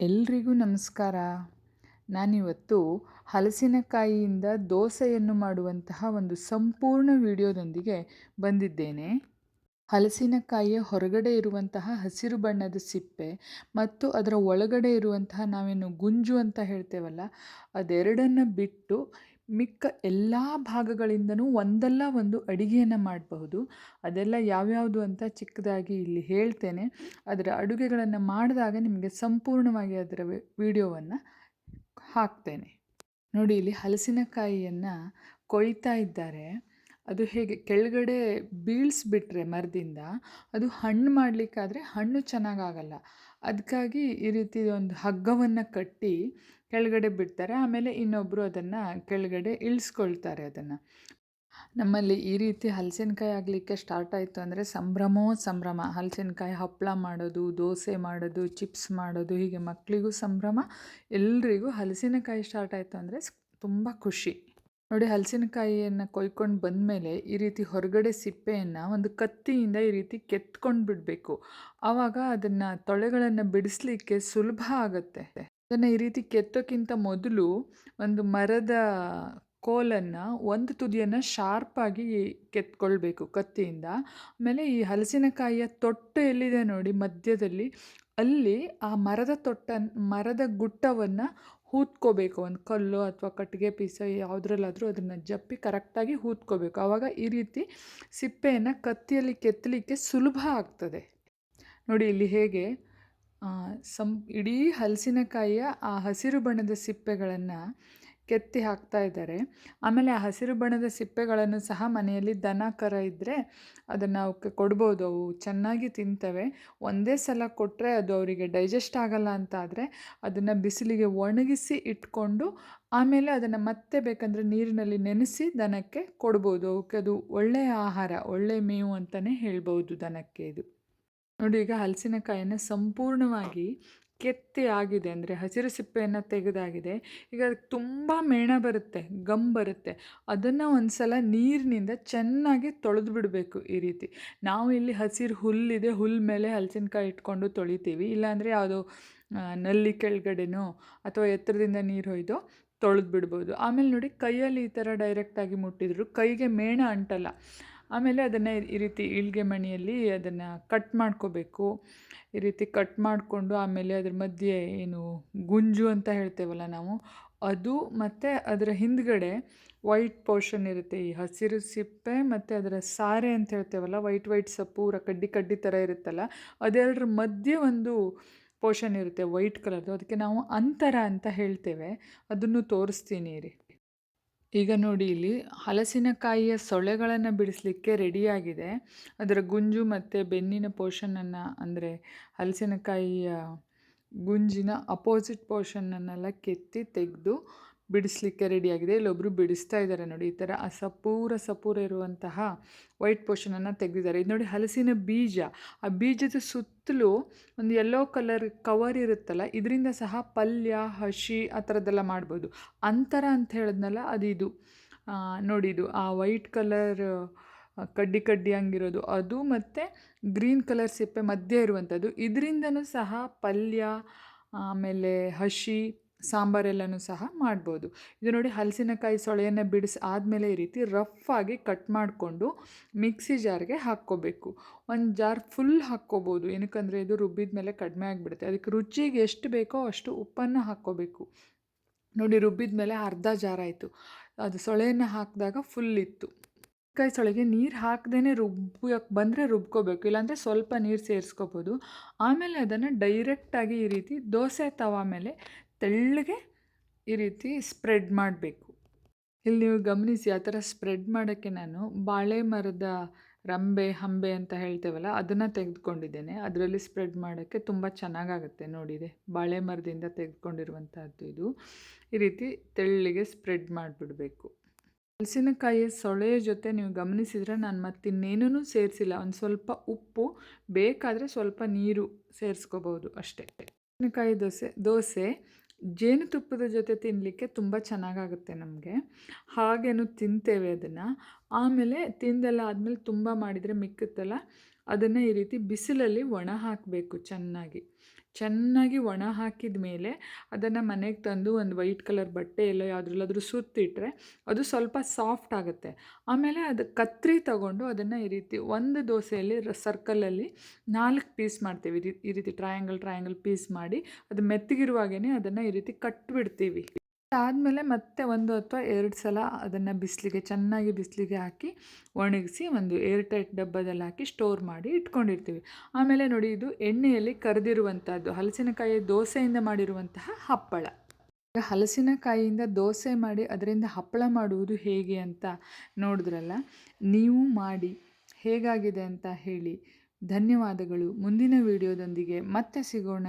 ಎಲ್ರಿಗೂ ನಮಸ್ಕಾರ. ನಾನಿವತ್ತು ಹಲಸಿನಕಾಯಿಯಿಂದ ದೋಸೆಯನ್ನು ಮಾಡುವಂತಹ ಒಂದು ಸಂಪೂರ್ಣ ವಿಡಿಯೋದೊಂದಿಗೆ ಬಂದಿದ್ದೇನೆ. ಹಲಸಿನಕಾಯಿಯ ಹೊರಗಡೆ ಇರುವಂತಹ ಹಸಿರು ಬಣ್ಣದ ಸಿಪ್ಪೆ ಮತ್ತು ಅದರ ಒಳಗಡೆ ಇರುವಂತಹ ನಾವೇನು ಗುಂಜು ಅಂತ ಹೇಳ್ತೇವಲ್ಲ, ಅದೆರಡನ್ನು ಬಿಟ್ಟು ಮಿಕ್ಕ ಎಲ್ಲ ಭಾಗಗಳಿಂದನೂ ಒಂದಲ್ಲ ಒಂದು ಅಡುಗೆಯನ್ನು ಮಾಡಬಹುದು. ಅದೆಲ್ಲ ಯಾವ್ಯಾವುದು ಅಂತ ಚಿಕ್ಕದಾಗಿ ಇಲ್ಲಿ ಹೇಳ್ತೇನೆ. ಅದರ ಅಡುಗೆಗಳನ್ನು ಮಾಡಿದಾಗ ನಿಮಗೆ ಸಂಪೂರ್ಣವಾಗಿ ಅದರ ವಿಡಿಯೋವನ್ನು ಹಾಕ್ತೇನೆ. ನೋಡಿ, ಇಲ್ಲಿ ಹಲಸಿನಕಾಯಿಯನ್ನು ಕೊಯ್ತಾ ಇದ್ದಾರೆ. ಅದು ಹೇಗೆ ಕೆಳಗಡೆ ಬೀಳಿಸ್ಬಿಟ್ರೆ ಮರದಿಂದ, ಅದು ಹಣ್ಣು ಮಾಡಲಿಕ್ಕಾದರೆ ಹಣ್ಣು ಚೆನ್ನಾಗಾಗಲ್ಲ. ಅದಕ್ಕಾಗಿ ಈ ರೀತಿ ಒಂದು ಹಗ್ಗವನ್ನು ಕಟ್ಟಿ ಕೆಳಗಡೆ ಬಿಡ್ತಾರೆ. ಆಮೇಲೆ ಇನ್ನೊಬ್ಬರು ಅದನ್ನು ಕೆಳಗಡೆ ಇಳಿಸ್ಕೊಳ್ತಾರೆ ಅದನ್ನು. ನಮ್ಮಲ್ಲಿ ಈ ರೀತಿ ಹಲಸಿನಕಾಯಿ ಆಗಲಿಕ್ಕೆ ಸ್ಟಾರ್ಟ್ ಆಯಿತು ಅಂದರೆ ಸಂಭ್ರಮೋ ಸಂಭ್ರಮ. ಹಲಸಿನಕಾಯಿ ಹಪ್ಪಳ ಮಾಡೋದು, ದೋಸೆ ಮಾಡೋದು ಚಿಪ್ಸ್ ಮಾಡೋದು, ಹೀಗೆ ಮಕ್ಕಳಿಗೂ ಸಂಭ್ರಮ, ಎಲ್ರಿಗೂ ಹಲಸಿನಕಾಯಿ ಸ್ಟಾರ್ಟ್ ಆಯಿತು ಅಂದರೆ ತುಂಬ ಖುಷಿ. ನೋಡಿ ಹಲಸಿನಕಾಯಿಯನ್ನು ಕೊಯ್ಕೊಂಡು ಬಂದಮೇಲೆ ಈ ರೀತಿ ಹೊರಗಡೆ ಸಿಪ್ಪೆಯನ್ನು ಒಂದು ಕತ್ತಿಯಿಂದ ಈ ರೀತಿ ಕೆತ್ಕೊಂಡು ಬಿಡಬೇಕು. ಆವಾಗ ಅದನ್ನು ತೊಳೆಗಳನ್ನು ಬಿಡಿಸ್ಲಿಕ್ಕೆ ಸುಲಭ ಆಗುತ್ತೆ. ಅದನ್ನು ಈ ರೀತಿ ಕೆತ್ತೋಕ್ಕಿಂತ ಮೊದಲು ಒಂದು ಮರದ ಕೋಲನ್ನು ಒಂದು ತುದಿಯನ್ನು ಶಾರ್ಪಾಗಿ ಕೆತ್ಕೊಳ್ಬೇಕು ಕತ್ತಿಯಿಂದ. ಆಮೇಲೆ ಈ ಹಲಸಿನಕಾಯಿಯ ತೊಟ್ಟು ಎಲ್ಲಿದೆ ನೋಡಿ ಮಧ್ಯದಲ್ಲಿ. ಅಲ್ಲಿ ಆ ಮರದ ತೊಟ್ಟ ಮರದ ಗುಟ್ಟವನ್ನು ಹೂತ್ಕೋಬೇಕು. ಒಂದು ಕಲ್ಲು ಅಥವಾ ಕಟ್ಟಿಗೆ ಪೀಸ ಯಾವುದ್ರಲ್ಲಾದರೂ ಅದನ್ನು ಜಪ್ಪಿ ಕರೆಕ್ಟಾಗಿ ಹೂತ್ಕೋಬೇಕು. ಆವಾಗ ಈ ರೀತಿ ಸಿಪ್ಪೆಯನ್ನು ಕತ್ತಿಯಲ್ಲಿ ಕೆತ್ತಲಿಕ್ಕೆ ಸುಲಭ ಆಗ್ತದೆ. ನೋಡಿ ಇಲ್ಲಿ ಹೇಗೆ ಸಂ, ಇಡೀ ಹಲಸಿನಕಾಯಿಯ ಆ ಹಸಿರು ಬಣ್ಣದ ಸಿಪ್ಪೆಗಳನ್ನು ಕೆತ್ತಿ ಹಾಕ್ತಾ ಇದ್ದಾರೆ. ಆಮೇಲೆ ಆ ಹಸಿರು ಬಣ್ಣದ ಸಿಪ್ಪೆಗಳನ್ನು ಸಹ ಮನೆಯಲ್ಲಿ ದನ, ಕರ ಇದ್ದರೆ ಅದನ್ನು ಅವಕ್ಕೆ ಕೊಡ್ಬೋದು. ಅವು ಚೆನ್ನಾಗಿ ತಿಂತವೆ. ಒಂದೇ ಸಲ ಕೊಟ್ಟರೆ ಅದು ಅವರಿಗೆ ಡೈಜೆಸ್ಟ್ ಆಗಲ್ಲ ಅಂತ ಆದರೆ ಅದನ್ನು ಬಿಸಿಲಿಗೆ ಒಣಗಿಸಿ ಇಟ್ಕೊಂಡು ಆಮೇಲೆ ಅದನ್ನು ಮತ್ತೆ ಬೇಕಂದರೆ ನೀರಿನಲ್ಲಿ ನೆನೆಸಿ ದನಕ್ಕೆ ಕೊಡ್ಬೋದು. ಅವಕ್ಕೆ ಅದು ಒಳ್ಳೆಯ ಆಹಾರ, ಒಳ್ಳೆಯ ಮೇವು ಅಂತಲೇ ಹೇಳ್ಬೋದು ದನಕ್ಕೆ ಇದು. ನೋಡಿ, ಈಗ ಹಲಸಿನಕಾಯನ್ನು ಸಂಪೂರ್ಣವಾಗಿ ಕೆತ್ತಿ ಆಗಿದೆ ಅಂದರೆ ಹಸಿರು ಸಿಪ್ಪೆಯನ್ನು ತೆಗೆದಾಗಿದೆ. ಈಗ ಅದಕ್ಕೆ ತುಂಬ ಮೇಣ ಬರುತ್ತೆ, ಗಮ್ ಬರುತ್ತೆ. ಅದನ್ನು ಒಂದು ಸಲ ನೀರಿನಿಂದ ಚೆನ್ನಾಗಿ ತೊಳೆದು ಬಿಡಬೇಕು ಈ ರೀತಿ. ನಾವು ಇಲ್ಲಿ ಹಸಿರು ಹುಲ್ಲಿದೆ, ಹುಲ್ ಮೇಲೆ ಹಲಸಿನಕಾಯಿ ಇಟ್ಕೊಂಡು ತೊಳಿತೀವಿ. ಇಲ್ಲಾಂದರೆ ಯಾವುದೋ ನಲ್ಲಿ ಕೆಳಗಡೆನೋ ಅಥವಾ ಎತ್ತರದಿಂದ ನೀರು ಹೊಯ್ದು ತೊಳೆದು ಬಿಡ್ಬೋದು ಆಮೇಲೆ ನೋಡಿ, ಕೈಯಲ್ಲಿ ಈ ಥರ ಡೈರೆಕ್ಟಾಗಿ ಮುಟ್ಟಿದ್ರು, ಕೈಗೆ ಮೇಣ ಅಂಟಲ್ಲ. ಆಮೇಲೆ ಅದನ್ನು ಈ ರೀತಿ ಇಳಿಗೆ ಮಣಿಯಲ್ಲಿ ಅದನ್ನು ಕಟ್ ಮಾಡ್ಕೋಬೇಕು. ಈ ರೀತಿ ಕಟ್ ಮಾಡಿಕೊಂಡು ಆಮೇಲೆ ಅದ್ರ ಮಧ್ಯೆ ಏನು ಗುಂಜು ಅಂತ ಹೇಳ್ತೇವಲ್ಲ ನಾವು, ಅದು ಮತ್ತು ಅದರ ಹಿಂದ್ಗಡೆ ವೈಟ್ ಪೋರ್ಷನ್ ಇರುತ್ತೆ. ಈ ಹಸಿರು ಸಿಪ್ಪೆ ಮತ್ತು ಅದರ ಸಾರೆ ಅಂತ ಹೇಳ್ತೇವಲ್ಲ ವೈಟ್ ವೈಟ್ ಸಪೂರ ಕಡ್ಡಿ ಕಡ್ಡಿ ಥರ ಇರುತ್ತಲ್ಲ ಅದೆರಡರ ಮಧ್ಯೆ ಒಂದು ಪೋರ್ಷನ್ ಇರುತ್ತೆ ವೈಟ್ ಕಲರ್ದು ಅದಕ್ಕೆ ನಾವು ಅಂತರ ಅಂತ ಹೇಳ್ತೇವೆ. ಅದನ್ನು ತೋರಿಸ್ತೀನಿ ರೀ ಈಗ ನೋಡಿ ಇಲ್ಲಿ ಹಲಸಿನಕಾಯಿಯ ಸೊಳೆಗಳನ್ನು ಬಿಡಿಸಲಿಕ್ಕೆ ರೆಡಿಯಾಗಿದೆ. ಅದರ ಗುಂಜು ಮತ್ತು ಬೆನ್ನಿನ ಪೋರ್ಷನನ್ನು ಅಂದರೆ ಹಲಸಿನಕಾಯಿಯ ಗುಂಜಿನ ಅಪೋಸಿಟ್ ಪೋರ್ಷನನ್ನೆಲ್ಲ ಕೆತ್ತಿ ತೆಗೆದು ಬಿಡಿಸ್ಲಿಕ್ಕೆ ರೆಡಿಯಾಗಿದೆ ಇಲ್ಲೊಬ್ಬರು ಬಿಡಿಸ್ತಾ ಇದ್ದಾರೆ ನೋಡಿ, ಈ ಥರ ಆ ಸಪೂರ ಸಪೂರ ಇರುವಂತಹ ವೈಟ್ ಪೋರ್ಷನನ್ನು ತೆಗೆದಿದ್ದಾರೆ. ಇದು ನೋಡಿ ಹಲಸಿನ ಬೀಜ. ಆ ಬೀಜದ ಸುತ್ತಲೂ ಒಂದು ಯೆಲ್ಲೋ ಕಲರ್ ಕವರ್ ಇರುತ್ತಲ್ಲ, ಇದರಿಂದ ಸಹ ಪಲ್ಯ, ಹಸಿ, ಆ ಥರದ್ದೆಲ್ಲ ಮಾಡ್ಬೋದು. ಅಂತರ ಅಂತ ಹೇಳಿದ್ನಲ್ಲ, ಅದು ಇದು. ನೋಡಿ ಇದು, ಆ ವೈಟ್ ಕಲರ್ ಕಡ್ಡಿ ಕಡ್ಡಿ ಹಂಗಿರೋದು. ಅದು ಮತ್ತು ಗ್ರೀನ್ ಕಲರ್ ಸಿಪ್ಪೆ ಮಧ್ಯೆ ಇರುವಂಥದ್ದು ಇದರಿಂದನೂ ಸಹ ಪಲ್ಯ, ಆಮೇಲೆ ಹಸಿ ಸಾಂಬಾರೆಲ್ಲನೂ ಸಹ ಮಾಡ್ಬೋದು. ಇದು ನೋಡಿ ಹಲಸಿನಕಾಯಿ ಸೊಳೆಯನ್ನು ಬಿಡಿಸಿ ಆದಮೇಲೆ ಈ ರೀತಿ ರಫಾಗಿ ಕಟ್ ಮಾಡಿಕೊಂಡು ಮಿಕ್ಸಿ ಜಾರ್ಗೆ ಹಾಕ್ಕೋಬೇಕು. ಒಂದು ಜಾರ್ ಫುಲ್ ಹಾಕ್ಕೋಬೋದು. ಏನಕ್ಕಂದರೆ ಇದು ರುಬ್ಬಿದ ಮೇಲೆ ಕಡಿಮೆ ಆಗಿಬಿಡುತ್ತೆ. ಅದಕ್ಕೆ ರುಚಿಗೆ ಎಷ್ಟು ಬೇಕೋ ಅಷ್ಟು ಉಪ್ಪನ್ನು ಹಾಕ್ಕೋಬೇಕು. ನೋಡಿ ರುಬ್ಬಿದ ಮೇಲೆ ಅರ್ಧ ಜಾರ್ ಆಯಿತು. ಅದು ಸೊಳೆಯನ್ನು ಹಾಕಿದಾಗ ಫುಲ್ ಇತ್ತು. ಕಾಯಿ ಸೊಳೆಗೆ ನೀರು ಹಾಕ್ದೇ ರುಬ್ಬಕ್ಕೆ ಬಂದರೆ ರುಬ್ಕೋಬೇಕು. ಇಲ್ಲಾಂದರೆ ಸ್ವಲ್ಪ ನೀರು ಸೇರಿಸ್ಕೋಬೋದು. ಆಮೇಲೆ ಅದನ್ನು ಡೈರೆಕ್ಟಾಗಿ ಈ ರೀತಿ ದೋಸೆ ತವ ಮೇಲೆ ತೆಳ್ಳಗೆ ಈ ರೀತಿ ಸ್ಪ್ರೆಡ್ ಮಾಡಬೇಕು. ಇಲ್ಲಿ ನೀವು ಗಮನಿಸಿ, ಆ ಥರ ಸ್ಪ್ರೆಡ್ ಮಾಡೋಕ್ಕೆ ನಾನು ಬಾಳೆ ಮರದ ರಂಬೆ, ಹಂಬೆ ಅಂತ ಹೇಳ್ತೇವಲ್ಲ, ಅದನ್ನು ತೆಗೆದುಕೊಂಡಿದ್ದೇನೆ. ಅದರಲ್ಲಿ ಸ್ಪ್ರೆಡ್ ಮಾಡೋಕ್ಕೆ ತುಂಬ ಚೆನ್ನಾಗಾಗುತ್ತೆ ನೋಡಿದೆ ಬಾಳೆ ಮರದಿಂದ ತೆಗೆದುಕೊಂಡಿರುವಂಥದ್ದು ಇದು. ಈ ರೀತಿ ತೆಳ್ಳಿಗೆ ಸ್ಪ್ರೆಡ್ ಮಾಡಿಬಿಡಬೇಕು. ಹಲಸಿನಕಾಯಿ ಸೊಳೆಯ ಜೊತೆ ನೀವು ಗಮನಿಸಿದರೆ ನಾನು ಮತ್ತಿನ್ನೇನೂ ಸೇರಿಸಿಲ್ಲ. ಒಂದು ಸ್ವಲ್ಪ ಉಪ್ಪು ಬೇಕಾದರೆ ಸ್ವಲ್ಪ ನೀರು ಸೇರಿಸ್ಕೋಬೋದು ಅಷ್ಟೇ. ಹಲಸಿನಕಾಯಿ ದೋಸೆ ದೋಸೆ ಜೇನುತುಪ್ಪದ ಜೊತೆ ತಿನ್ನಲಿಕ್ಕೆ ತುಂಬ ಚೆನ್ನಾಗಾಗುತ್ತೆ ನಮಗೆ. ಹಾಗೇನು ತಿಂತೇವೆ ಅದನ್ನು. ಆಮೇಲೆ ತಿಂದೆಲ್ಲ ಆದಮೇಲೆ ತುಂಬ ಮಾಡಿದರೆ ಮಿಕ್ಕುತ್ತಲ್ಲ, ಅದನ್ನು ಈ ರೀತಿ ಬಿಸಿಲಲ್ಲಿ ಒಣ ಹಾಕಬೇಕು ಚೆನ್ನಾಗಿ. ಚೆನ್ನಾಗಿ ಒಣ ಹಾಕಿದ ಮೇಲೆ ಅದನ್ನು ಮನೆಗೆ ತಂದು ಒಂದು ವೈಟ್ ಕಲರ್ ಬಟ್ಟೆ ಎಲ್ಲ ಯಾವುದ್ರಲ್ಲಾದ್ರೂ ಸುತ್ತಿಟ್ರೆ ಅದು ಸ್ವಲ್ಪ ಸಾಫ್ಟ್ ಆಗುತ್ತೆ. ಆಮೇಲೆ ಅದು ಕತ್ರಿ ತಗೊಂಡು ಅದನ್ನು ಈ ರೀತಿ ಒಂದು ದೋಸೆಯಲ್ಲಿ ಸರ್ಕಲಲ್ಲಿ ನಾಲ್ಕು ಪೀಸ್ ಮಾಡ್ತೀವಿ. ಈ ರೀತಿ ಟ್ರಯಾಂಗಲ್ ಟ್ರಯಾಂಗಲ್ ಪೀಸ್ ಮಾಡಿ ಅದು ಮೆತ್ತಗಿರುವಾಗೇ ಅದನ್ನು ಈ ರೀತಿ ಕಟ್ಬಿಡ್ತೀವಿ. ಆದಮೇಲೆ ಮತ್ತೆ ಒಂದು ಅಥವಾ ಎರಡು ಸಲ ಅದನ್ನು ಬಿಸಿಲಿಗೆ, ಚೆನ್ನಾಗಿ ಬಿಸಿಲಿಗೆ ಹಾಕಿ ಒಣಗಿಸಿ ಒಂದು ಏರ್ ಟೈಟ್ ಡಬ್ಬದಲ್ಲಿ ಹಾಕಿ ಸ್ಟೋರ್ ಮಾಡಿ ಇಟ್ಕೊಂಡಿರ್ತೀವಿ. ಆಮೇಲೆ ನೋಡಿ ಇದು ಎಣ್ಣೆಯಲ್ಲಿ ಕರೆದಿರುವಂಥದ್ದು ಹಲಸಿನಕಾಯಿ ದೋಸೆಯಿಂದ ಮಾಡಿರುವಂತಹ ಹಪ್ಪಳ. ಹಲಸಿನಕಾಯಿಯಿಂದ ದೋಸೆ ಮಾಡಿ ಅದರಿಂದ ಹಪ್ಪಳ ಮಾಡುವುದು ಹೇಗೆ ಅಂತ ನೋಡಿದ್ರಲ್ಲ, ನೀವು ಮಾಡಿ ಹೇಗಾಗಿದೆ ಅಂತ ಹೇಳಿ. ಧನ್ಯವಾದಗಳು. ಮುಂದಿನ ವಿಡಿಯೋದೊಂದಿಗೆ ಮತ್ತೆ ಸಿಗೋಣ.